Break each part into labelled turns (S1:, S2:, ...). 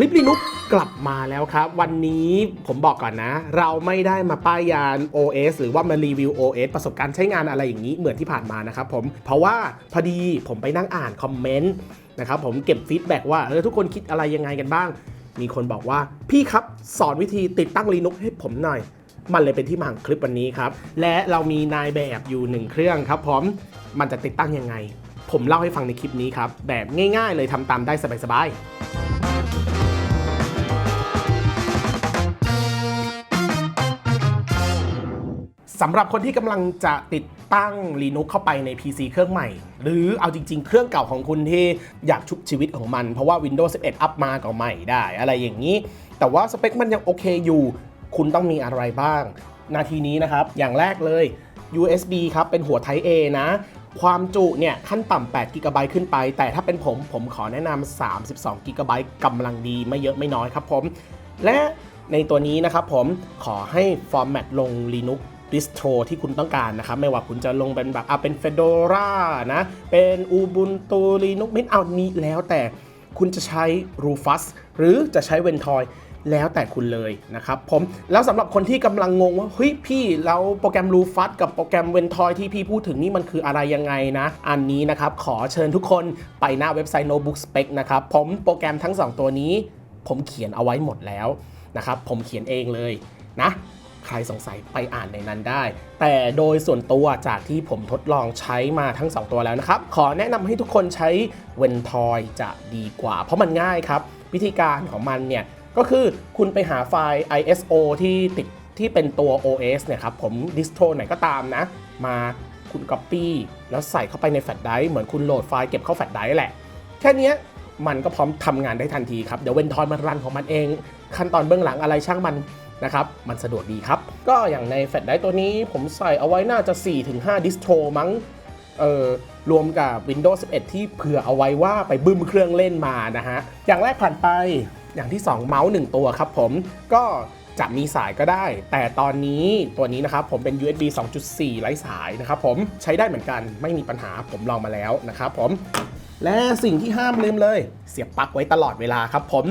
S1: ลิป Linux กลับมาแล้วครับ วันนี้ผมบอกก่อนนะ เราไม่ได้มาป้ายยาน OS หรือว่ามารีวิว OS ประสบการณ์ใช้งานอะไรอย่างนี้เหมือนที่ผ่านมานะครับผมเพราะว่าพอดีผมไปนั่งอ่านคอมเมนต์นะครับผมเก็บฟีดแบ็กว่าเออทุกคนคิดอะไรยังไงกันบ้าง มีคนบอกว่าพี่ครับสอนวิธีติดตั้ง Linux ให้ผมหน่อย มันเลยเป็นที่มาของคลิปวันนี้ครับ และเรามีนายแบบอยู่หนึ่งเครื่องครับผมมันจะติดตั้งยังไง ผมเล่าให้ฟังในคลิปนี้ครับแบบง่าย ๆ เลยทำตามได้สบายๆ สำหรับคนที่กำลังจะติดตั้ง Linux เข้าไปใน PC เครื่องใหม่ หรือเอาจริง ๆ เครื่องเก่าของคุณที่อยากชุบชีวิตของมัน เพราะว่า Windows 11 อัพมาก็ใหม่ได้ อะไรอย่างนี้ แต่ว่าสเปคมันยังโอเคอยู่ คุณต้องมีอะไรบ้าง นาทีนี้นะครับ อย่างแรกเลย USB ครับ เป็นหัว Type A นะ ความจุเนี่ยขั้นต่ำ8 g b ขึ้นไป แต่ถ้าเป็นผมผมขอแนะนำ32 g b กำลังดีไม่เยอะไม่น้อยครับผม และในตัวนี้นะครับผมขอให้ฟอร์แมตลง Linux distro ที่คุณต้องการนะครับ ไม่ว่าคุณจะลงเป็นแบบอะเป็น Fedora นะ เป็น Ubuntu Linux Mint เอานี้แล้วแต่คุณจะใช้ Rufus หรือจะใช้ Ventoy แล้วแต่คุณเลยนะครับผมแล้วสำหรับคนที่กำลังงงว่าเฮ้ยพี่แล้วโปรแกรม Rufus กับโปรแกรม Ventoy ที่พี่พูดถึงนี่มันคืออะไรยังไงนะ อันนี้นะครับ ขอเชิญทุกคนไปหน้าเว็บไซต์ Notebook Spec นะครับผมโปรแกรมทั้ง 2 ตัวนี้ ผมเขียนเอาไว้หมดแล้วนะครับผมเขียนเองเลยนะ ใครสงสัยไปอ่านในนั้นได้ แต่โดยส่วนตัวจากที่ผมทดลองใช้มาทั้ง 2 ตัวแล้วนะครับ ขอแนะนำให้ทุกคนใช้เวนทอยจะดีกว่า เพราะมันง่ายครับ วิธีการของมันเนี่ย ก็คือคุณไปหาไฟล์ ISO ที่ติดที่เป็นตัว OS เนี่ยครับ ผมดิสโทรไหนก็ตามนะ มาคุณ Copy แล้วใส่เข้าไปในแฟลชไดรฟ์เหมือนคุณโหลดไฟล์เก็บเข้าแฟลชไดรฟ์แหละ แค่นี้มันก็พร้อมทำงานได้ทันทีครับ เดี๋ยวเวนทอยมันรันของมันเอง ขั้นตอนเบื้องหลังอะไรช่างมัน นะครับ มันสะดวกดีครับ ก็อย่างในแฟลชไดรฟ์ตัวนี้ผมใส่เอาไว้น่าจะ 4-5 ดิสโทรมั้งเอ่อรวมกับ Windows 11 ที่เผื่อเอาไว้ว่าไปบึ้มเครื่องเล่นมานะฮะ อย่างแรกผ่านไปอย่างที่ 2 เมาส์1ตัวครับผมก็จะมีสายก็ได้ แต่ตอนนี้ตัวนี้นะครับผมเป็น USB 2.4 ไร้สายนะครับผมใช้ได้เหมือนกันไม่มีปัญหาผมลองมาแล้วนะครับผมและสิ่งที่ห้ามลืมเลย เสียบปลั๊กไว้ตลอดเวลาครับผม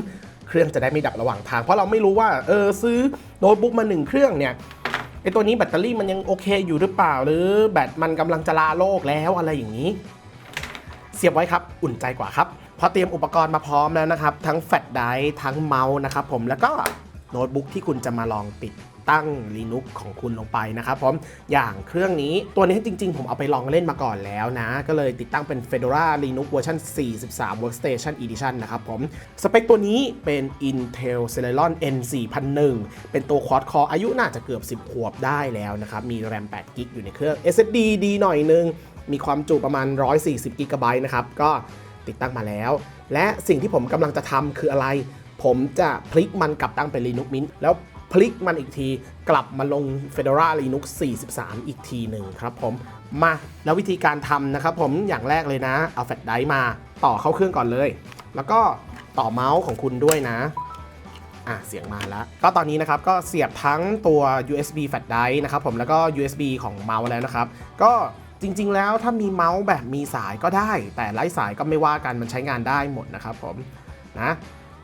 S1: เครื่องจะได้ไม่ดับระหว่างทาง เพราะเราไม่รู้ว่าเออซื้อโน้ตบุ๊กมาหนึ่งเครื่องเนี่ยไอตัวนี้แบตเตอรี่มันยังโอเคอยู่หรือเปล่า หรือแบตมันกำลังจะลาโลกแล้วอะไรอย่างนี้ เสียบไว้ครับอุ่นใจกว่าครับพอเตรียมอุปกรณ์มาพร้อมแล้วนะครับ ทั้งแฟลชไดรฟ์ทั้งเมาส์นะครับผมแล้วก็โน้ตบุ๊กที่คุณจะมาลองติด ตั้ง Linux ของคุณลงไปนะครับผมอย่างเครื่องนี้ตัวนี้จริง ๆ ผมเอาไปลองเล่นมาก่อนแล้วนะ ก็เลยติดตั้งเป็น Fedora Linux เวอร์ชัน43 Workstation Edition นะครับผม สเปคตัวนี้เป็น Intel Celeron N4001 เป็นตัว Quad Core อายุน่าจะเกือบ 10 ขวบได้แล้วนะครับ มี RAM 8 GB อยู่ในเครื่อง SSD ดีหน่อยนึง มีความจุประมาณ 140 GB นะครับ ก็ติดตั้งมาแล้ว และสิ่งที่ผมกำลังจะทำคืออะไร ผมจะพลิกมันกลับตั้งเป็น Linux Mint แล้ว พลิกมันอีกทีกลับมาลง Fedora Linux 43 อีกทีหนึ่งครับผมมาแล้ววิธีการทำนะครับผมอย่างแรกเลยนะ เอาแฟลชไดร์มาต่อเข้าเครื่องก่อนเลย แล้วก็ต่อเมาส์ของคุณด้วยนะอะเสียงมาแล้ว ก็ตอนนี้นะครับก็เสียบทั้งตัว USB flash drive นะครับผมแล้วก็ USB ของเมาส์แล้วนะครับ ก็จริง ๆ แล้วถ้ามีเมาส์แบบมีสายก็ได้ แต่ไร้สายก็ไม่ว่ากันมันใช้งานได้หมดนะครับผมนะ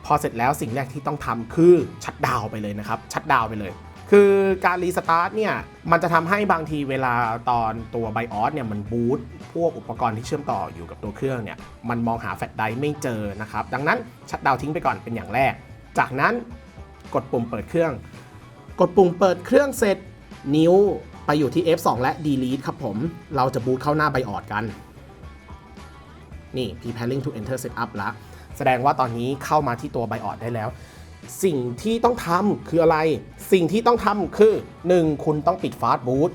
S1: พอเสร็จแล้วสิ่งแรกที่ต้องทำคือชัดดาวไปเลยนะครับ ชัดดาวไปเลย คือการรีสตาร์ทเนี่ย มันจะทำให้บางทีเวลาตอนตัวไบออสเนี่ย มันบูตพวกอุปกรณ์ที่เชื่อมต่ออยู่กับตัวเครื่องเนี่ย มันมองหาแฟลชไดร์ไม่เจอนะครับ ดังนั้นชัดดาวทิ้งไปก่อนเป็นอย่างแรก จากนั้นกดปุ่มเปิดเครื่อง กดปุ่มเปิดเครื่องเสร็จนิ้วไปอยู่ที่ F2 และ Delete ครับผม เราจะบูตเข้าหน้าไบออดกัน นี่ preparing to enter setup ละ แสดงว่าตอนนี้เข้ามาที่ตัวไบออดได้แล้ว สิ่งที่ต้องทำคืออะไร สิ่งที่ต้องทำคือ 1. คุณต้องปิด fast boot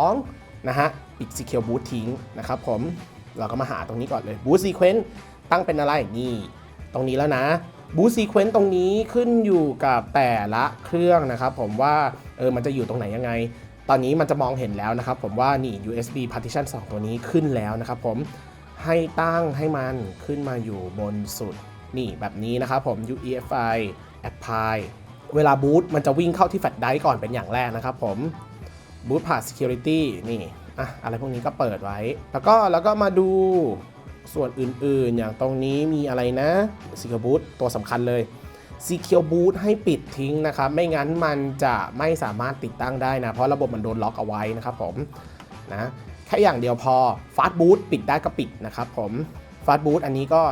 S1: 2. นะฮะ ปิด secure boot ทิ้งนะครับผม เราก็มาหาตรงนี้ก่อนเลย boot sequence ตั้งเป็นอะไรนี่ ตรงนี้แล้วนะ boot sequence ตรงนี้ขึ้นอยู่กับแต่ละเครื่องนะครับผมว่าเออมันจะอยู่ตรงไหนยังไง ตอนนี้มันจะมองเห็นแล้วนะครับผมว่านี่ USB partition 2 ตัวนี้ขึ้นแล้วนะครับผม ให้ตั้งให้มันขึ้นมาอยู่บนสุด นี่แบบนี้นะครับผม UEFI apply เวลาบูตมันจะวิ่งเข้าที่แฟลชไดร์ก่อนเป็นอย่างแรกนะครับผมบูตผ่าน security นี่อะอะไรพวกนี้ก็เปิดไว้ แล้วก็แล้วก็มาดูส่วนอื่นๆ อย่างตรงนี้มีอะไรนะ secure boot ตัวสำคัญเลย Secure Boot ให้ปิดทิ้งนะครับ ไม่งั้นมันจะไม่สามารถติดตั้งได้นะ เพราะระบบมันโดนล็อกเอาไว้นะครับผมนะ แค่อย่างเดียวพอ Fast Boot ปิดได้ก็ปิดนะครับผม Fast Boot อันนี้ก็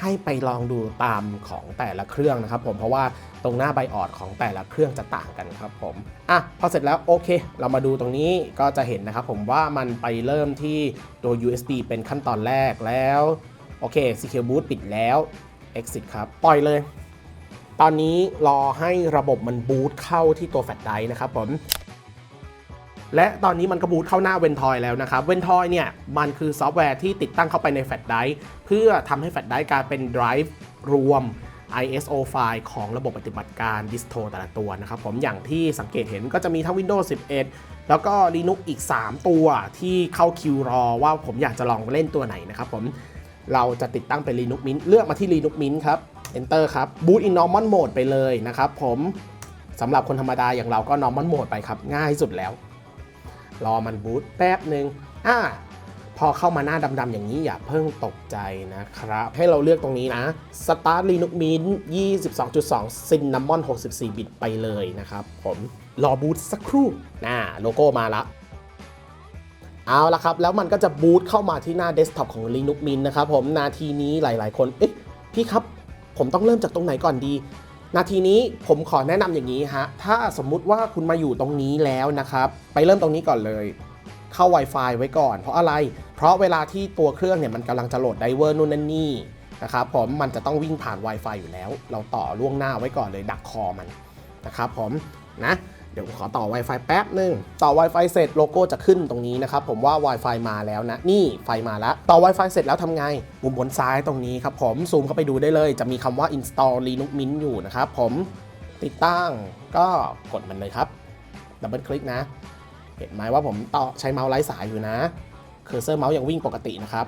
S1: ให้ไปลองดูตามของแต่ละเครื่องนะครับผมเพราะว่าตรงหน้าไบออดของแต่ละเครื่องจะต่างกันครับผมอะพอเสร็จแล้วโอเค เรามาดูตรงนี้ก็จะเห็นนะครับผมว่ามันไปเริ่มที่ตัว USB เป็นขั้นตอนแรกแล้วโอเค Secure Boot ปิดแล้ว Exit ครับปล่อยเลย ตอนนี้รอให้ระบบมันบูตเข้าที่ตัวแฟลชไดร์นะครับผม และตอนนี้มันก็บูตเข้าหน้าเวนทอยแล้วนะครับเวนทอยเนี่ยมันคือซอฟต์แวร์ที่ติดตั้งเข้าไปในแฟลชไดรฟ์เพื่อทำให้แฟลชไดรฟ์กลายเป็นไดรฟ์รวม ISO ไฟล์ของระบบปฏิบัติการดิสโทแต่ละตัวนะครับผมอย่างที่สังเกตเห็นก็จะมีทั้ง Windows 11 แล้วก็ Linux อีก 3 ตัวที่เข้าคิวรอว่าผมอยากจะลองเล่นตัวไหนนะครับผมเราจะติดตั้งเป็น Linux Mint เลือกมาที่ Linux Mint ครับ Enter ครับ Boot in Normal Mode ไปเลยนะครับผมสำหรับคนธรรมดาอย่างเราก็ Normal Mode ไปครับ ง่ายสุดแล้ว รอมันบูตแป๊บหนึ่งอ่าพอเข้ามาหน้าดำๆอย่างนี้อย่าเพิ่งตกใจนะครับ ให้เราเลือกตรงนี้นะ Start Linux Mint 22.2 Cinnamon 64 บิตไปเลยนะครับผมรอบูตสักครู่น่าโลโก้มาละเอาละครับ แล้วมันก็จะบูตเข้ามาที่หน้าเดสก์ท็อปของ Linux Mint นะครับผมนาทีนี้หลายๆคน เอ๊ะ พี่ครับ ผมต้องเริ่มจากตรงไหนก่อนดี นาทีนี้ผมขอแนะนำอย่างนี้ฮะ ถ้าสมมุติว่าคุณมาอยู่ตรงนี้แล้วนะครับ ไปเริ่มตรงนี้ก่อนเลย เข้า Wi-Fi ไว้ก่อน เพราะอะไร เพราะเวลาที่ตัวเครื่องเนี่ยมันกำลังจะโหลดไดเวอร์นู่นนั่นนี่นะครับผมมันจะต้องวิ่งผ่าน Wi-Fi อยู่แล้ว เราต่อล่วงหน้าไว้ก่อนเลยดักคอมันนะครับผมนะ เดี๋ยวผมขอต่อ Wi-Fi แป๊บหนึ่งต่อ Wi-Fi เสร็จโลโก้จะขึ้นตรงนี้นะครับ ผมว่า Wi-Fi มาแล้วนะ นี่ไฟมาแล้ว ต่อ Wi-Fi เสร็จแล้วทำไง มุมบนซ้ายตรงนี้ครับผมซูมเข้าไปดูได้เลย จะมีคำว่า install Linux Mint อยู่นะครับผมติดตั้งก็กดมันเลยครับดับเบิลคลิกนะ เห็นไหมว่าผมต่อใช้เมาส์ไร้สายอยู่นะ เคอร์เซอร์เมาส์ยังวิ่งปกตินะครับ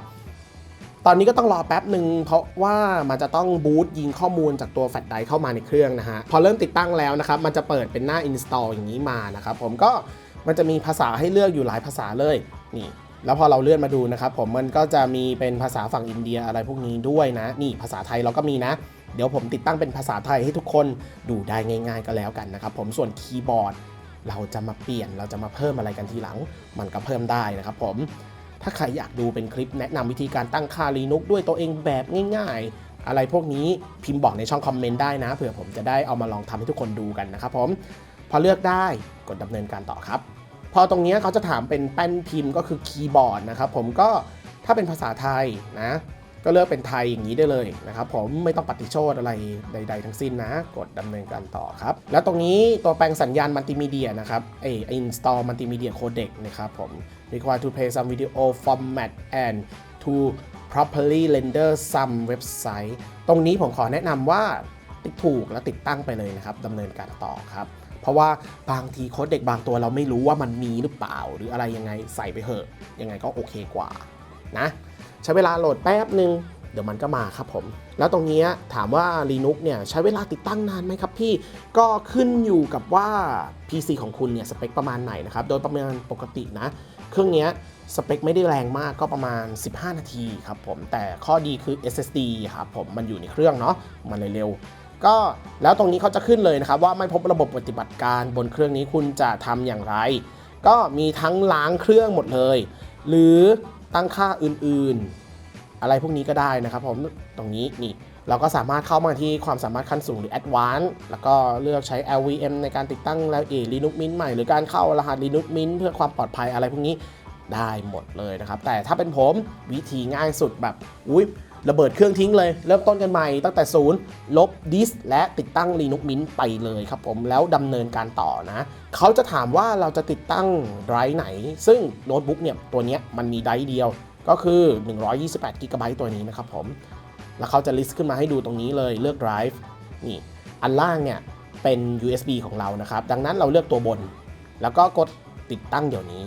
S1: ตอนนี้ก็ต้องรอแป๊บหนึ่งเพราะว่ามันจะต้องบูตยิงข้อมูลจากตัวแฟลชไดรฟ์เข้ามาในเครื่องนะฮะ พอเริ่มติดตั้งแล้วนะครับ มันจะเปิดเป็นหน้า install อย่างนี้มานะครับผมก็มันจะมีภาษาให้เลือกอยู่หลายภาษาเลยนี่แล้วพอเราเลื่อนมาดูนะครับผมมันก็จะมีเป็นภาษาฝั่งอินเดียอะไรพวกนี้ด้วยนะ นี่ภาษาไทยเราก็มีนะ เดี๋ยวผมติดตั้งเป็นภาษาไทยให้ทุกคนดูได้ง่าย ๆ ก็แล้วกันนะครับผมส่วนคีย์บอร์ดเราจะมาเปลี่ยนเราจะมาเพิ่มอะไรกันทีหลัง มันก็เพิ่มได้นะครับผม ถ้าใครอยากดูเป็นคลิปแนะนำวิธีการตั้งค่า Linux ด้วยตัวเองแบบง่ายๆ อะไรพวกนี้พิมพ์บอกในช่องคอมเมนต์ได้นะเผื่อผมจะได้เอามาลองทำให้ทุกคนดูกันนะครับผมพอเลือกได้กดดำเนินการต่อครับ พอตรงนี้เขาจะถามเป็นแป้นพิมพ์ก็คือคีย์บอร์ดนะครับผมก็ถ้าเป็นภาษาไทยนะก็เลือกเป็นไทยอย่างนี้ได้เลยนะครับผมไม่ต้องปฏิโชดอะไรใด ๆ ทั้งสิ้นนะ กดดำเนินการต่อครับ แล้วตรงนี้ตัวแปลงสัญญาณมัลติมีเดียนะครับไอ install multimedia codec นะครับผม require to play some video format and to properly render some website ตรงนี้ผมขอแนะนำว่าติดถูกและติดตั้งไปเลยนะครับดำเนินการต่อครับ เพราะว่าบางทีโค้ดเด็กบางตัวเราไม่รู้ว่ามันมีหรือเปล่า หรืออะไรยังไงใส่ไปเถอะ ยังไงก็โอเคกว่านะ ใช้เวลาโหลดแป๊บหนึ่งเดี๋ยวมันก็มาครับผม แล้วตรงนี้ถามว่า Linux เนี่ยใช้เวลาติดตั้งนานไหมครับพี่ ก็ขึ้นอยู่กับว่า PC ของคุณเนี่ยสเปคประมาณไหนนะครับ โดยประมาณปกตินะ เครื่องนี้สเปคไม่ได้แรงมากก็ประมาณ 15 นาทีครับผม แต่ข้อดีคือ SSD ครับผม มันอยู่ในเครื่องเนาะ มันเลยเร็ว ก็แล้วตรงนี้เขาจะขึ้นเลยนะครับว่าไม่พบระบบปฏิบัติการบนเครื่องนี้คุณจะทำอย่างไร ก็มีทั้งล้างเครื่องหมดเลย หรือตั้งค่าอื่นๆ อะไรพวกนี้ก็ได้นะครับผม ตรงนี้นี่ เราก็สามารถเข้ามาที่ความสามารถขั้นสูงหรือ Advanced แล้วก็เลือกใช้ LVM ในการติดตั้งแล้วเอ Linux Mint ใหม่ หรือการเข้ารหัส Linux Mint เพื่อความปลอดภัยอะไรพวกนี้ได้หมดเลยนะครับ แต่ถ้าเป็นผมวิธีง่ายสุดแบบอุ้ยระเบิดเครื่องทิ้งเลย เริ่มต้นกันใหม่ตั้งแต่ศูนย์ลบดิสและติดตั้ง Linux Mint ไปเลยครับผมแล้วดำเนินการต่อนะ เขาจะถามว่าเราจะติดตั้งไดร์ไหน ซึ่งโน้ตบุ๊กเนี่ยตัวนี้มันมีไดร์เดียวก็คือ 128 g b ตัวนี้นะครับผม แล้วเขาจะ list ขึ้นมาให้ดูตรงนี้เลยเลือก drive นี่อันล่างเนี่ยเป็น USB ของเรานะครับ ดังนั้นเราเลือกตัวบน แล้วก็กดติดตั้งเดี๋ยวนี้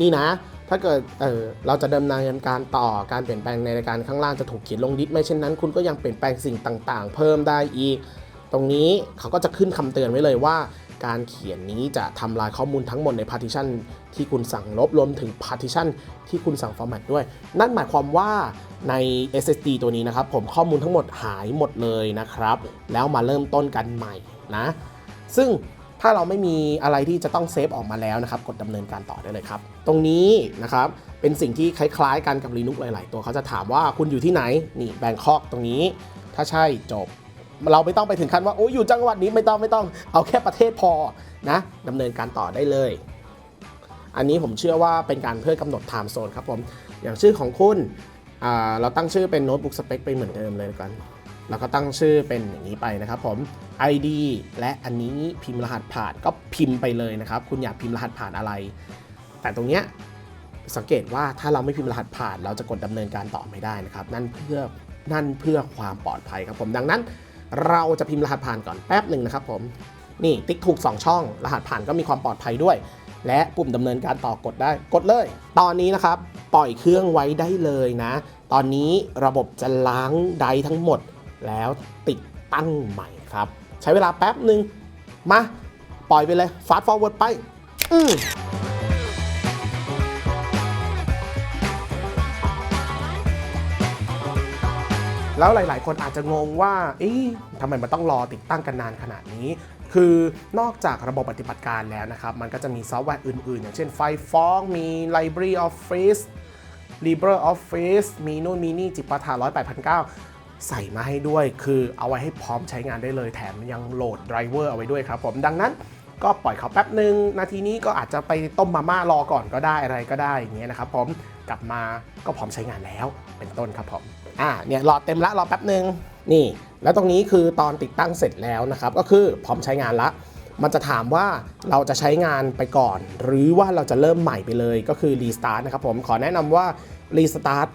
S1: นี่นะ ถ้าเกิดเออเราจะดำเนินการต่อการเปลี่ยนแปลงในรายการข้างล่างจะถูกเขียนลงดิสไม่เช่นนั้น คุณก็ยังเปลี่ยนแปลงสิ่งต่างๆ เพิ่มได้อีก ตรงนี้เขาก็จะขึ้นคำเตือนไว้เลยว่า การเขียนนี้จะทำลายข้อมูลทั้งหมดใน partition ที่คุณสั่งลบรวมถึง partition ที่คุณสั่ง format ด้วย นั่นหมายความว่าใน SSD ตัวนี้นะครับ ผมข้อมูลทั้งหมดหายหมดเลยนะครับ แล้วมาเริ่มต้นกันใหม่นะ ซึ่งถ้าเราไม่มีอะไรที่จะต้องเซฟออกมาแล้วนะครับ กดดำเนินการต่อได้เลยครับ ตรงนี้นะครับ เป็นสิ่งที่คล้ายๆกันกับ Linux หลาย ๆ ตัวเขาจะถามว่าคุณอยู่ที่ไหน นี่แบงคอกตรงนี้ ถ้าใช่จบ เราไม่ต้องไปถึงขั้นว่าโอ้ยอยู่จังหวัดนี้ไม่ต้องไม่ต้องเอาแค่ประเทศพอนะดำเนินการต่อได้เลย อันนี้ผมเชื่อว่าเป็นการเพื่อกำหนด time zone ครับผมอย่างชื่อของคุณเราตั้งชื่อเป็นโน้ตบุ๊กสเปคไปเหมือนเดิมเลยกันแล้วก็ตั้งชื่อเป็นอย่างนี้ไปนะครับผม ID และอันนี้พิมพ์รหัสผ่านก็พิมพ์ไปเลยนะครับ คุณอยากพิมพ์รหัสผ่านอะไร แต่ตรงเนี้ยสังเกตว่าถ้าเราไม่พิมพ์รหัสผ่าน เราจะกดดำเนินการต่อไม่ได้นะครับ นั่นเพื่อนั่นเพื่อความปลอดภัยครับผมดังนั้น เราจะพิมพ์รหัสผ่านก่อนแป๊บหนึ่งนะครับผม นี่ติ๊กถูก 2 ช่อง รหัสผ่านก็มีความปลอดภัยด้วย และปุ่มดำเนินการต่อกดได้กดเลย ตอนนี้นะครับ ปล่อยเครื่องไว้ได้เลยนะ ตอนนี้ระบบจะล้างไดทั้งหมด แล้วติดตั้งใหม่ครับ ใช้เวลาแป๊บหนึ่งมา ปล่อยไปเลย fast forward ไป อืม แล้วหลาย ๆ คนอาจจะงงว่าเอ๊ะทำไมมันต้องรอติดตั้งกันนานขนาดนี้ คือนอกจากระบบปฏิบัติการแล้วนะครับ มันก็จะมีซอฟต์แวร์อื่น ๆ อย่างเช่นไฟฟ้องมี Library Office LibreOffice มีนู่นมีนี่จิปาถา108,900ใส่มาให้ด้วย คือเอาไว้ให้พร้อมใช้งานได้เลยแถมยังโหลดไดรเวอร์เอาไว้ด้วยครับผมดังนั้นก็ปล่อยเขาแป๊บหนึ่งนาทีนี้ก็อาจจะไปต้มมาม่ารอก่อนก็ได้อะไรก็ได้อย่างเงี้ยนะครับผมกลับมาก็พร้อมใช้งานแล้วเป็นต้นครับผม อ่าเนี่ยรอเต็มละรอแป๊บหนึ่งนี่ แล้วตรงนี้คือตอนติดตั้งเสร็จแล้วนะครับ ก็คือพร้อมใช้งานละ มันจะถามว่าเราจะใช้งานไปก่อน หรือว่าเราจะเริ่มใหม่ไปเลยก็คือรีสตาร์ทนะครับผมขอแนะนำว่ารีสตาร์ท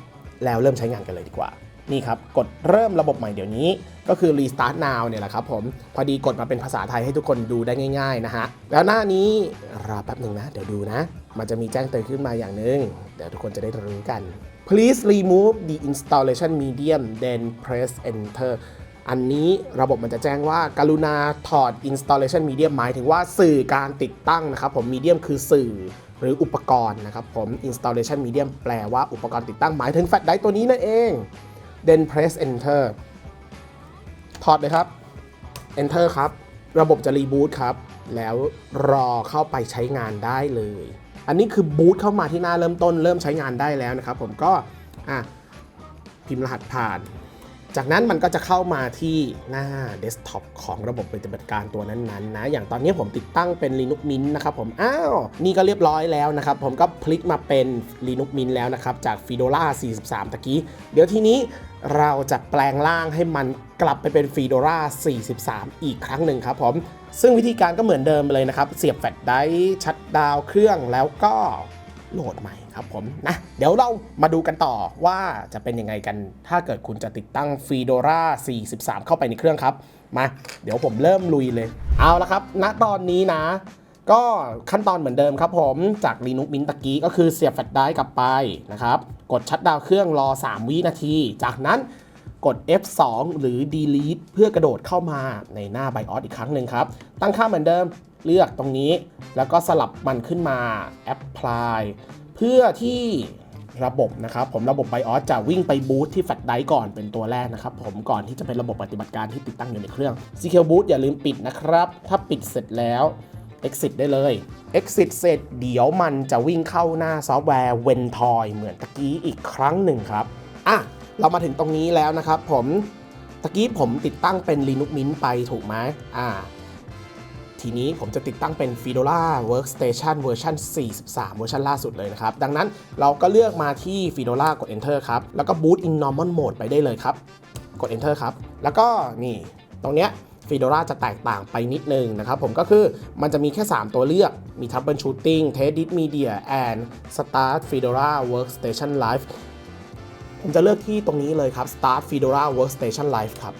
S1: แล้วเริ่มใช้งานกันเลยดีกว่านี่ครับ กดเริ่มระบบใหม่เดี๋ยวนี้ ก็คือ Restart Now เนี่ยแหละครับผม พอดีกดมาเป็นภาษาไทยให้ทุกคนดูได้ง่าย ๆ นะฮะ แล้วหน้านี้ รอแป๊บหนึ่งนะ เดี๋ยวดูนะ มันจะมีแจ้งเตือนขึ้นมาอย่างหนึ่งเดี๋ยวทุกคนจะได้รู้กัน Please remove the installation medium then press enter อันนี้ระบบมันจะแจ้งว่าการุณาถอด installation medium หมายถึงว่าสื่อการติดตั้งนะครับผม medium คือสื่อหรืออุปกรณ์นะครับผม installation medium แปลว่าอุปกรณ์ติดตั้งหมายถึงแฟลชไดร์ตัวนี้นั่นเอง then press enter ถอดเลยครับ enter ครับ ระบบจะรีบูตครับ แล้วรอเข้าไปใช้งานได้เลย อันนี้คือบูตเข้ามาที่หน้าเริ่มต้นเริ่มใช้งานได้แล้วนะครับผมก็อะพิมพ์รหัสผ่าน จากนั้นมันก็จะเข้ามาที่หน้าเดสก์ท็อปของระบบปฏิบัติการตัวนั้นๆนะ อย่างตอนนี้ผมติดตั้งเป็น Linux Mint นะครับผม อ้าว นี่ก็เรียบร้อยแล้วนะครับ ผมก็พลิกมาเป็น Linux Mint แล้วนะครับ จาก Fedora 43 ตะกี้ เดี๋ยวทีนี้เราจะแปลงร่างให้มันกลับไปเป็น Fedora 43 อีกครั้งหนึ่งครับผม ซึ่งวิธีการก็เหมือนเดิมเลยนะครับ เสียบแฟลชไดรฟ์ชัดดาวเครื่องแล้วก็โหลดใหม่ครับผมนะเดี๋ยวเรามาดูกันต่อว่าจะเป็นยังไงกัน ถ้าเกิดคุณจะติดตั้ง Fedora 43 เข้าไปในเครื่องครับ มาเดี๋ยวผมเริ่มลุยเลย เอาละครับณตอนนี้นะ ก็ขั้นตอนเหมือนเดิมครับผมจาก Linux Mint ตะกี้ก็คือเสียบแฟลชไดรฟ์กลับไปนะครับ กดชัดดาวเครื่องรอ 3 วินาที จากนั้น กด F2 หรือ delete เพื่อกระโดดเข้ามาในหน้า BIOS อีกครั้งหนึ่งครับ ตั้งค่าเหมือนเดิมเลือกตรงนี้ แล้วก็สลับมันขึ้นมา apply เพื่อที่ระบบนะครับ ผมระบบ BIOS จะวิ่งไปบูตที่แฟลชไดรฟ์ก่อนเป็นตัวแรกนะครับ ผมก่อนที่จะเป็นระบบปฏิบัติการที่ติดตั้งอยู่ในเครื่อง Secure Boot อย่าลืมปิดนะครับ ถ้าปิดเสร็จแล้ว exit ได้เลย exit เสร็จเดี๋ยวมันจะวิ่งเข้าหน้าซอฟต์แวร์ Ventoy เหมือนตะกี้อีกครั้งหนึ่งครับอะ เรามาถึงตรงนี้แล้วนะครับผมตะกี้ผมติดตั้งเป็น Linux Mint ไปถูกไหมอ่า ทีนี้ผมจะติดตั้งเป็น Fedora Workstation เวอร์ชัน43 เวอร์ชันล่าสุดเลยนะครับ ดังนั้นเราก็เลือกมาที่ Fedora กด Enter ครับ แล้วก็ Boot in Normal Mode ไปได้เลยครับ กด Enter ครับ แล้วก็นี่ ตรงเนี้ย Fedora จะแตกต่างไปนิดนึงนะครับ ผมก็คือมันจะมีแค่ 3 ตัวเลือก มี Troubleshooting Tedit Media and Start Fedora Workstation Live ผมจะเลือกที่ตรงนี้เลยครับ Start Fedora Workstation Live ครับ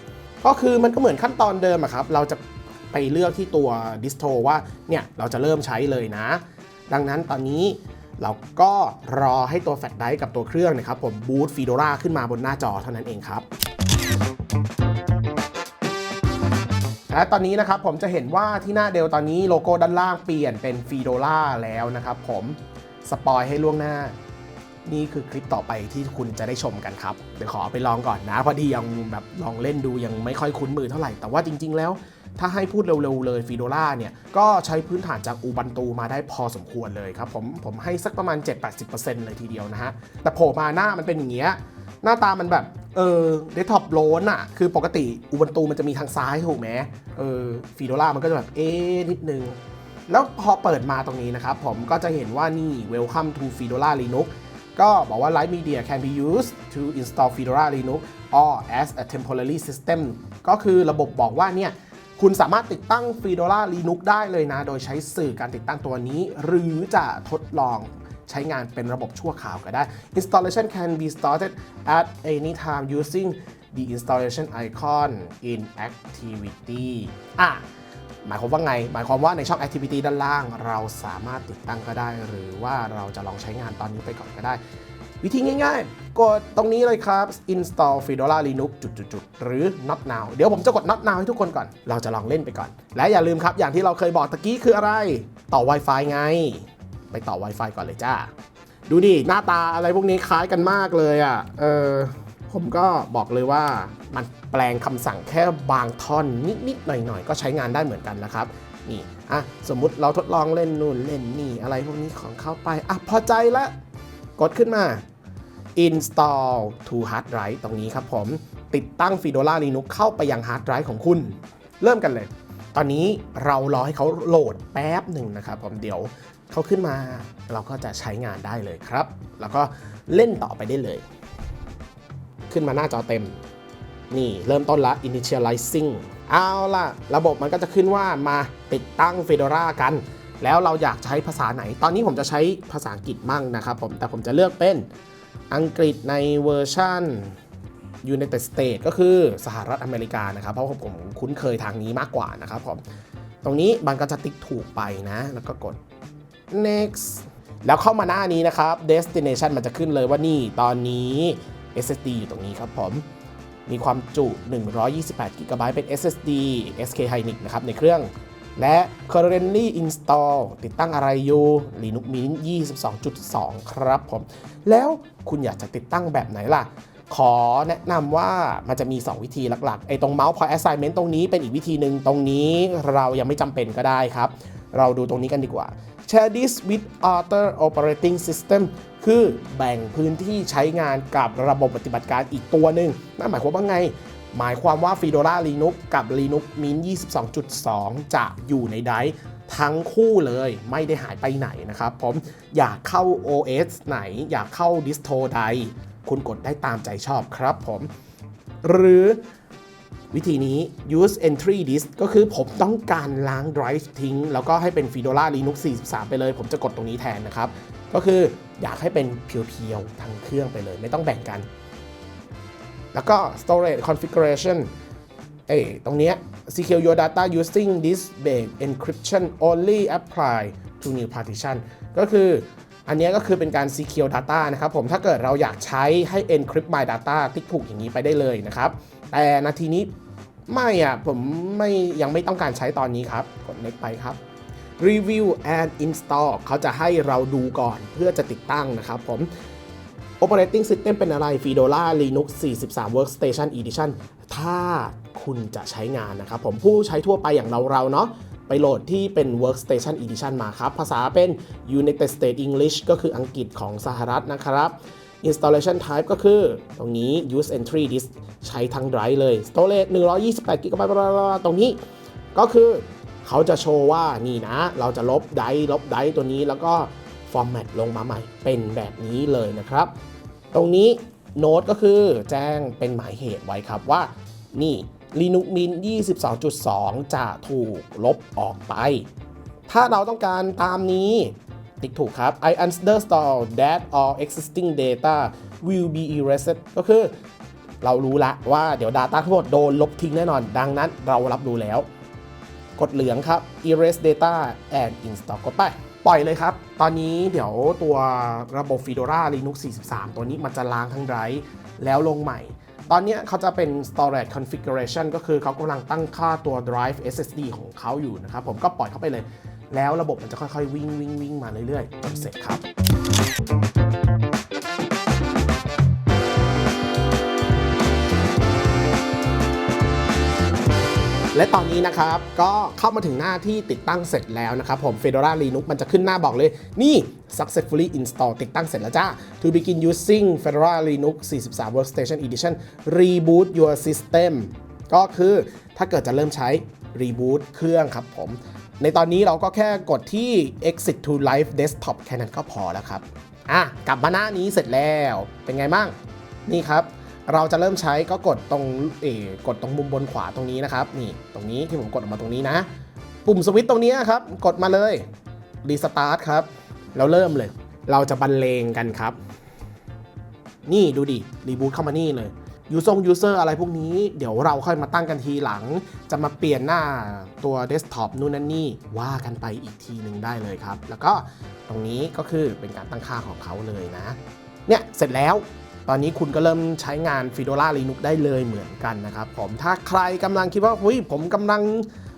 S1: ก็คือมันก็เหมือนขั้นตอนเดิมอะครับ เราจะไปเลือกที่ตัว distro ว่าเนี่ยเราจะเริ่มใช้เลยนะ ดังนั้นตอนนี้เราก็รอให้ตัวแฟลชไดร์กับตัวเครื่องนะครับ ผมบูต Fedora ขึ้นมาบนหน้าจอเท่านั้นเองครับ และตอนนี้นะครับผมจะเห็นว่าที่หน้าเดลตอนนี้โลโก้ด้านล่างเปลี่ยนเป็นฟีโดล่าแล้วนะครับผม สปอยให้ล่วงหน้า นี่คือคลิปต่อไปที่คุณจะได้ชมกันครับเดี๋ยวขอไปลองก่อนนะ พอดียังแบบลองเล่นดูยังไม่ค่อยคุ้นมือเท่าไหร่ แต่ว่าจริง ๆ แล้ว ถ้าให้พูดเร็ว ๆ เลยฟีโดล่าเนี่ยก็ใช้พื้นฐานจากอูบันตูมาได้พอสมควรเลยครับ ผมผมให้สักประมาณ 7-80%เลยทีเดียวนะฮะ แต่โผล่มาหน้ามันเป็นอย่างเงี้ยหน้าตามันแบบเออเดสก์ท็อปโลนอะคือปกติอูบันตูมันจะมีทางซ้ายถูกไหมเออฟีโดล่ามันก็จะแบบเอ๊นิดนึงแล้วพอเปิดมาตรงนี้นะครับผมก็จะเห็นว่านี่ Welcome to Fedora Linux ก็บอกว่า Live Media can be used to install Fedora Linux or as a temporary system ก็คือระบบบอกว่าเนี่ยคุณสามารถติดตั้ง Fedora Linux ได้เลยนะ โดยใช้สื่อการติดตั้งตัวนี้ หรือจะทดลองใช้งานเป็นระบบชั่วคราวก็ได้ Installation can be started at any time using the installation icon in activity อะ หมายความว่าไง หมายความว่าในช่อง activity ด้านล่าง เราสามารถติดตั้งก็ได้ หรือว่าเราจะลองใช้งานตอนนี้ไปก่อนก็ได้ วิธีง่ายๆ กดตรงนี้เลยครับ install Fedora Linux จุดๆหรือ not now เดี๋ยวผมจะกด not now ให้ทุกคนก่อน เราจะลองเล่นไปก่อน และอย่าลืมครับอย่างที่เราเคยบอกตะกี้คืออะไร ต่อ Wi-Fi ไง ไปต่อ Wi-Fi ก่อนเลยจ้า ดูดิหน้าตาอะไรพวกนี้คล้ายกันมากเลยอะ่ะ เออ ผมก็บอกเลยว่ามันแปลงคำสั่งแค่บางท่อนนิดๆหน่อยๆ ก็ใช้งานได้เหมือนกันนะครับนี่อะสมมุติเราทดลองเล่นนู่นเล่นนี่อะไรพวกนี้ของเข้าไปอะพอใจละกดขึ้นมา install to hard drive ตรงนี้ครับผม ติดตั้ง Fedora Linux เข้าไปยัง hard drive ของคุณ เริ่มกันเลย ตอนนี้เรารอให้เขาโหลดแป๊บหนึ่งนะครับผมเดี๋ยวเขาขึ้นมาเราก็จะใช้งานได้เลยครับ แล้วก็เล่นต่อไปได้เลย ขึ้นมาหน้าจอเต็ม นี่เริ่มต้นละ initializing เอาล่ะ ระบบมันก็จะขึ้นว่ามาติดตั้ง Fedora กัน แล้วเราอยากใช้ภาษาไหน ตอนนี้ผมจะใช้ภาษาอังกฤษมั่งนะครับผม แต่ผมจะเลือกเป็นอังกฤษในเวอร์ชัน United States ก็คือสหรัฐอเมริกานะครับ เพราะผมคุ้นเคยทางนี้มากกว่านะครับผม ตรงนี้มันก็จะติ๊กถูกไปนะ แล้วก็กด next แล้วเข้ามาหน้านี้นะครับ destination มันจะขึ้นเลยว่านี่ตอนนี้ SSD อยู่ตรงนี้ครับผม มีความจุ128 g b เป็น SSD SK Hynix นะครับในเครื่อง และ currently install ติดตั้งอะไรอยู่ Linux Mint 22.2 ครับผม แล้วคุณอยากจะติดตั้งแบบไหนล่ะ ขอแนะนำว่ามันจะมี 2 วิธีหลักๆ ไอ้ตรง mouse point assignment ตรงนี้เป็นอีกวิธีหนึ่งตรงนี้เรายังไม่จำเป็นก็ได้ครับ เราดูตรงนี้กันดีกว่า Share this with other operating system คือแบ่งพื้นที่ใช้งานกับระบบปฏิบัติการอีกตัวหนึ่งนั่นหมายความว่าไง หมายความว่า Fedora Linux กับ Linux Mint 22.2 จะอยู่ในไดท์ทั้งคู่เลยไม่ได้หายไปไหนนะครับผมอยากเข้า OS ไหน อยากเข้า distro ใด คุณกดได้ตามใจชอบครับผม หรือ วิธีนี้ use entry disk ก็คือผมต้องการล้าง drive ทิ้ง แล้วก็ให้เป็น Fedora Linux 43 ไปเลย ผมจะกดตรงนี้แทนนะครับ ก็คืออยากให้เป็นเพียวๆ ทั้งเครื่องไปเลย ไม่ต้องแบ่งกัน แล้วก็ storage configuration เอ้ยตรงเนี้ย secure your data using this base encryption only apply to new partition ก็คืออันนี้ก็คือเป็นการ secure data นะครับผมถ้าเกิดเราอยากใช้ให้ encrypt my data ติ๊กถูกอย่างนี้ไปได้เลยนะครับ แต่นาทีนี้ไม่อะ ผมไม่ยังไม่ต้องการใช้ตอนนี้ครับ กด next ไปครับ review and install เขาจะให้เราดูก่อนเพื่อจะติดตั้งนะครับผม Operating System เป็นอะไร Fedora Linux 43 Workstation Edition ถ้าคุณจะใช้งานนะครับผมผู้ใช้ทั่วไปอย่างเราเราเนาะไปโหลดที่เป็น Workstation Edition มาครับ ภาษาเป็น United States English ก็คืออังกฤษของสหรัฐนะครับ Installation Type ก็คือ ตรงนี้ Use Entry Disk ใช้ทั้ง drive เลย Storage 128 GB ตรงนี้ ก็คือเขาจะโชว์ว่านี่นะ เราจะลบไดร์ลบไดร์ตัวนี้แล้วก็ format ลงมาใหม่ เป็นแบบนี้เลยนะครับ ตรงนี้โน้ตก็คือแจ้งเป็นหมายเหตุไว้ครับว่า นี่ Linux Mint 22.2 จะถูกลบออกไป ถ้าเราต้องการตามนี้ ติ๊กถูกครับ I understand that all existing data will be erased ก็คือเรารู้ละว่าเดี๋ยว Data ทั้งหมดโดนลบทิ้งแน่นอน ดังนั้นเรารับรู้แล้ว กดเหลืองครับ erase data and install กดไปปล่อยเลยครับ ตอนนี้เดี๋ยวตัวระบบ Fedora Linux 43 ตัวนี้มันจะล้างทั้งไดร์แล้วลงใหม่ ตอนนี้เขาจะเป็น storage configuration ก็คือเขากำลังตั้งค่าตัว drive SSD ของเขาอยู่นะครับ ผมก็ปล่อยเข้าไปเลย แล้วระบบมันจะค่อยๆวิ่งวิ่งวิ่งมาเรื่อยๆจนเสร็จครับและตอนนี้นะครับก็เข้ามาถึงหน้าที่ติดตั้งเสร็จแล้วนะครับผม Fedora Linux มันจะขึ้นหน้าบอกเลย นี่ successfully install ติดตั้งเสร็จแล้วจ้า to begin using Fedora Linux 43 Workstation Edition reboot your system ก็คือถ้าเกิดจะเริ่มใช้ reboot เครื่องครับผม ในตอนนี้เราก็แค่กดที่ exit to live desktop แค่นั้นก็พอแล้วครับ อะ กลับมาหน้านี้เสร็จแล้ว เป็นไงบ้าง นี่ครับ เราจะเริ่มใช้ก็กดตรงเออกดตรงมุมบนขวาตรงนี้นะครับ นี่ ตรงนี้ที่ผมกดออกมาตรงนี้นะ ปุ่มสวิตช์ตรงนี้ครับ กดมาเลยรีสตาร์ทครับ แล้วเริ่มเลย เราจะบรรเลงกันครับ นี่ดูดิ รีบูตเข้ามานี่เลย ยูซงยูเซอร์อะไรพวกนี้ เดี๋ยวเราค่อยมาตั้งกันทีหลัง จะมาเปลี่ยนหน้าตัวเดสก์ท็อปนู่นนั่นนี่ว่ากันไปอีกทีหนึ่งได้เลยครับ แล้วก็ตรงนี้ก็คือเป็นการตั้งค่าของเขาเลยนะ เนี่ยเสร็จแล้วตอนนี้คุณก็เริ่มใช้งาน Fedora Linux ได้เลยเหมือนกันนะครับผมถ้าใครกำลังคิดว่าเฮ้ยผมกำลัง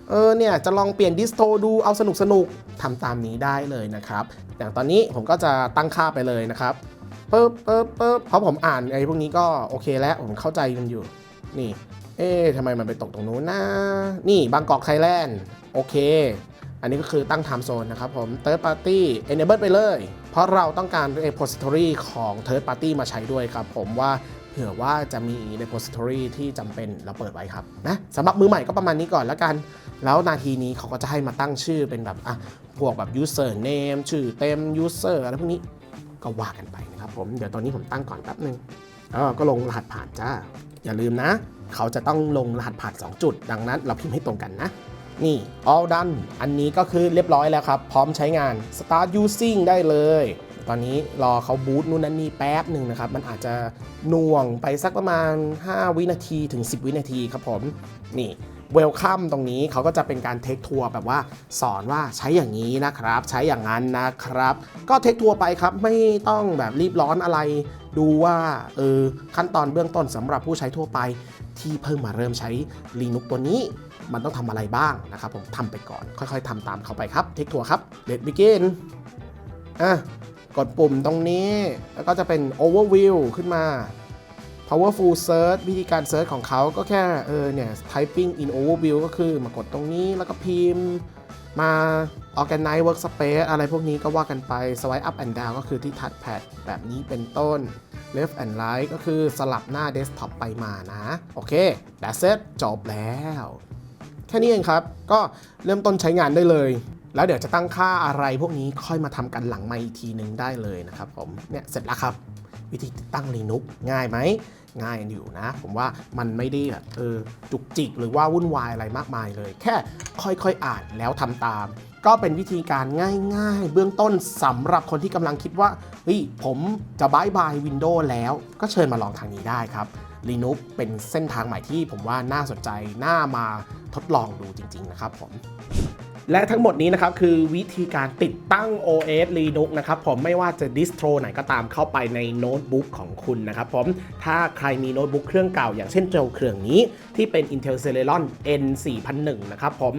S1: เออเนี่ยจะลองเปลี่ยนดิสโทดูเอาสนุกสนุกทำตามนี้ได้เลยนะครับ อย่างตอนนี้ผมก็จะตั้งค่าไปเลยนะครับ ปึ๊บปึ๊บปึ๊บเพราะผมอ่านไอ้พวกนี้ก็โอเคแล้วผมเข้าใจมันอยู่ นี่ เอ๊ะทำไมมันไปตกตรงนู้นนะ นี่บางกอกไทยแลนด์โอเค อันนี้ก็คือตั้ง time zone นะครับผม third party enable ไปเลย เพราะเราต้องการ repository ของ third party มาใช้ด้วยครับผมว่าเผื่อว่าจะมี repository ที่จำเป็นเราเปิดไว้ครับนะสำหรับมือใหม่ก็ประมาณนี้ก่อนแล้วกัน แล้วนาทีนี้เขาก็จะให้มาตั้งชื่อเป็นแบบอะพวกแบบ user name ชื่อเต็ม user อะไรพวกนี้ ก็ว่ากันไปนะครับผมเดี๋ยวตอนนี้ผมตั้งก่อนแป๊บนึงแล้วก็ลงรหัสผ่านจ้า อย่าลืมนะ เขาจะต้องลงรหัสผ่าน 2 จุด ดังนั้นเราพิมพ์ให้ตรงกันนะนี่ all done อันนี้ก็คือเรียบร้อยแล้วครับ พร้อมใช้งาน start using ได้เลย ตอนนี้รอเขาบูตนู่นนั่นนี่แป๊บหนึ่งนะครับ มันอาจจะน่วงไปสักประมาณ 5 วินาทีถึง 10 วินาทีครับผม นี่ เวลคัมตรงนี้เขาก็จะเป็นการเทคทัวร์แบบว่าสอนว่าใช้อย่างนี้นะครับ ใช้อย่างนั้นนะครับ ก็เทคทัวร์ไปครับไม่ต้องแบบรีบร้อนอะไร ดูว่าเออขั้นตอนเบื้องต้นสำหรับผู้ใช้ทั่วไป ที่เพิ่งมาเริ่มใช้ Linux ตัวนี้ มันต้องทำอะไรบ้างนะครับ ผมทำไปก่อน ค่อยๆทำตามเขาไปครับเทคทัวร์ครับ Let's begin อะกดปุ่มตรงนี้ แล้วก็จะเป็น overview ขึ้นมา powerful search วิธีการ search ของเขาก็แค่เออเนี่ย typing in overview ก็คือมากดตรงนี้แล้วก็พิมพ์มา organize workspace อะไรพวกนี้ก็ว่ากันไป swipe up and down ก็คือที่ touchpad แบบนี้เป็นต้น left and right ก็คือสลับหน้า desktop ไปมานะ โอเค that's it จบแล้ว แค่นี้เองครับ ก็เริ่มต้นใช้งานได้เลย แล้วเดี๋ยวจะตั้งค่าอะไรพวกนี้ค่อยมาทำกันหลังไม่อีกทีหนึ่งได้เลยนะครับผม เนี่ย เสร็จแล้วครับ วิธีติดตั้ง Linux ง่ายไหมง่ายอยู่นะ ผมว่ามันไม่ได้แบบเออจุกจิกหรือว่าวุ่นวายอะไรมากมายเลย แค่ค่อยๆอ่านแล้วทำตาม ก็เป็นวิธีการง่ายๆ เบื้องต้นสำหรับคนที่กำลังคิดว่าเฮ้ยผมจะบายบาย Windows แล้ว ก็เชิญมาลองทางนี้ได้ครับ Linux เป็นเส้นทางใหม่ที่ผมว่าน่าสนใจน่ามาทดลองดูจริง ๆ นะครับผม และทั้งหมดนี้นะครับคือวิธีการติดตั้ง OS Linux นะครับผมไม่ว่าจะดิสโทรไหนก็ตามเข้าไปในโน้ตบุ๊กของคุณนะครับผมถ้าใครมีโน้ตบุ๊กเครื่องเก่า อย่างเช่นเจ้าเครื่องนี้ที่เป็น Intel Celeron N 4001นะครับผม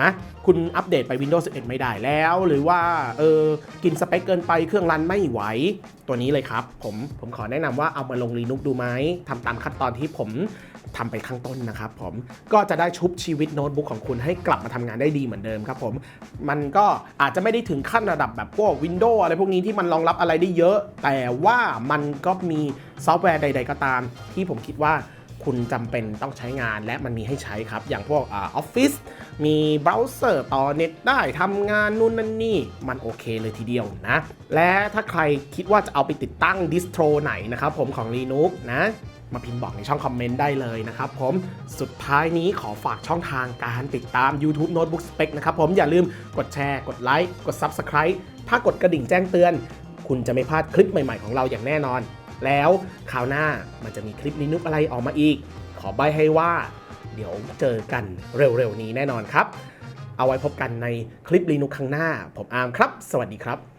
S1: นะคุณอัปเดตไป Windows 11 ไม่ได้แล้ว หรือว่าเออกินสเปคเกินไปเครื่องรันไม่ไหว ตัวนี้เลยครับ ผมผมขอแนะนำว่าเอามาลง Linux ดูไหมทำตามขั้นตอนที่ผม ทำไปข้างต้นนะครับผมก็จะได้ชุบชีวิตโน้ตบุ๊กของคุณให้กลับมาทำงานได้ดีเหมือนเดิมครับผมมันก็อาจจะไม่ได้ถึงขั้นระดับแบบพวก Windows อะไรพวกนี้ที่มันรองรับอะไรได้เยอะ แต่ว่ามันก็มีซอฟต์แวร์ใด ๆ ก็ตาม ที่ผมคิดว่าคุณจำเป็นต้องใช้งานและมันมีให้ใช้ครับ อย่างพวกออฟฟิศมีเบราว์เซอร์ต่อเน็ตได้ทำงานนู่นนั่นนี่ มันโอเคเลยทีเดียวนะ และถ้าใครคิดว่าจะเอาไปติดตั้งดิสโทรไหนนะครับผมของ Linux นะ มาพิมพ์บอกในช่องคอมเมนต์ได้เลยนะครับผมสุดท้ายนี้ขอฝากช่องทางการติดตาม YouTube Notebook Spec นะครับผมอย่าลืมกดแชร์ กดไลค์กด Subscribe ถ้ากดกระดิ่งแจ้งเตือน คุณจะไม่พลาดคลิปใหม่ๆของเราอย่างแน่นอน แล้วคราวหน้ามันจะมีคลิปลินุกอะไรออกมาอีก ขอใบให้ว่า เดี๋ยวเจอกันเร็วๆนี้แน่นอนครับ เอาไว้พบกันในคลิปลีนุกครั้งหน้า ผมอาร์มครับ สวัสดีครับ